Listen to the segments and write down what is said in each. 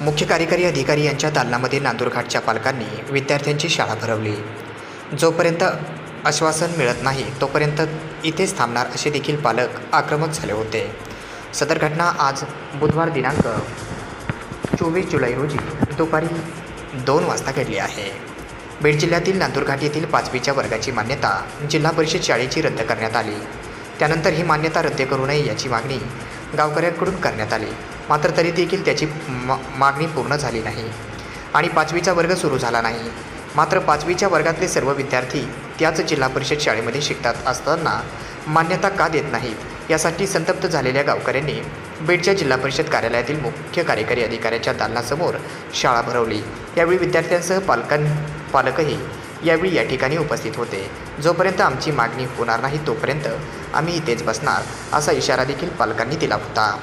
मुख्य कार्यकारी अधिकारी यांच्या दालनामध्ये नांदूरघाटच्या पालकांनी विद्यार्थ्यांची शाळा भरवली. जोपर्यंत आश्वासन मिळत नाही तोपर्यंत इथेच थांबणार असे देखील पालक आक्रमक झाले होते. सदर घटना आज बुधवार दिनांक चोवीस जुलै रोजी दुपारी दोन वाजता घडली आहे. बीड जिल्ह्यातील नांदूरघाट येथील पाचवीच्या वर्गाची मान्यता जिल्हा परिषद शाळेची रद्द करण्यात आली. त्यानंतर ही मान्यता रद्द करू नये याची मागणी गावकऱ्यांकडून करण्यात आली. मात्र तरी देखील त्याची मा मागणी पूर्ण झाली नाही. आणि पाचवीचा वर्ग सुरू झाला नाही. मात्र पाचवीच्या वर्गातले सर्व विद्यार्थी त्याच जिल्हा परिषद शाळेमध्ये शिकतात असताना मान्यता का देत नाहीत यासाठी संतप्त झालेल्या गावकऱ्यांनी बीडच्या जिल्हा परिषद कार्यालयातील मुख्य कार्यकारी अधिकाऱ्याच्या दालनासमोर शाळा भरवली. यावेळी विद्यार्थ्यांसह पालकां पालकही यावेळी या ठिकाणी उपस्थित होते. जोपर्यंत आमची मागणी होणार नाही तोपर्यंत आम्ही इथेच बसणार असा इशारा देखील पालकांनी दिला होता.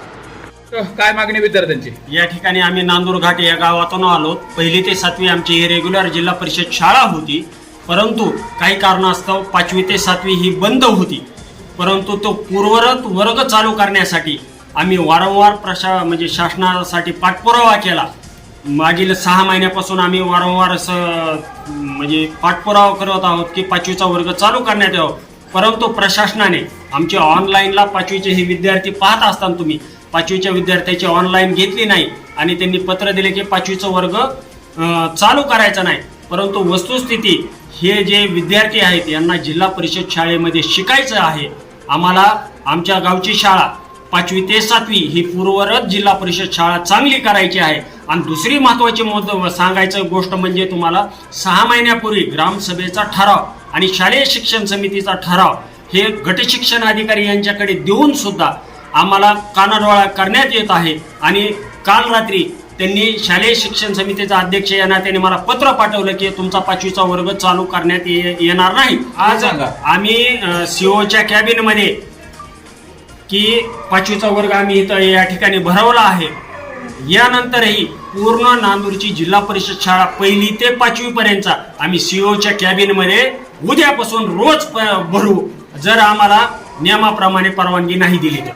काय मागणी विद्यार्थ्यांची? या ठिकाणी आम्ही नांदूर घाट या गावातून आलो. पहिली ते सातवी आमची ही रेग्युलर जिल्हा परिषद शाळा होती. परंतु काही कारणास्तव पाचवी ते सातवी ही बंद होती. परंतु तो पूर्वरत वर्ग चालू करण्यासाठी आम्ही वारंवार प्रशा म्हणजे शासनासाठी पाठपुरावा केला. मागील सहा महिन्यापासून आम्ही वारंवार असं म्हणजे पाठपुरावा करत आहोत की पाचवीचा वर्ग चालू करण्यात यावं. परंतु प्रशासनाने आमचे ऑनलाईनला पाचवीचे हे विद्यार्थी पाहत असताना तुम्ही पाचवीच्या विद्यार्थ्याची ऑनलाईन घेतली नाही आणि त्यांनी पत्र दिले की पाचवीचा वर्ग चालू करायचा नाही. परंतु वस्तुस्थिती हे जे विद्यार्थी आहेत यांना जिल्हा परिषद शाळेमध्ये शिकायचं आहे. आम्हाला आमच्या गावची शाळा पाचवी ते सातवी ही पूर्वरत जिल्हा परिषद शाळा चांगली करायची आहे. आणि दुसरी महत्वाची मत सांगायचं गोष्ट म्हणजे तुम्हाला सहा महिन्यापूर्वी ग्रामसभेचा ठराव आणि शालेय शिक्षण समितीचा ठराव हे गटशिक्षण अधिकारी यांच्याकडे देऊन सुद्धा आम्हाला कानाडोळा करण्यात येत आहे. आणि काल रात्री त्यांनी शालेय शिक्षण समितीचा अध्यक्ष यांना त्यांनी मला पत्र पाठवलं की तुमचा पाचवीचा वर्ग चालू करण्यात ये- येणार नाही. आज. आम्ही सीओच्या कॅबिनमध्ये की पाचवीचा वर्ग आम्ही इथं या ठिकाणी भरवला आहे. यानंतरही पूर्ण नांदूरची जिल्हा परिषद शाळा पहिली ते पाचवी पर्यंतचा आम्ही सीओच्या कॅबिनमध्ये उद्यापासून रोज भरू. जर आम्हाला नियमाप्रमाणे परवानगी नाही दिली तर.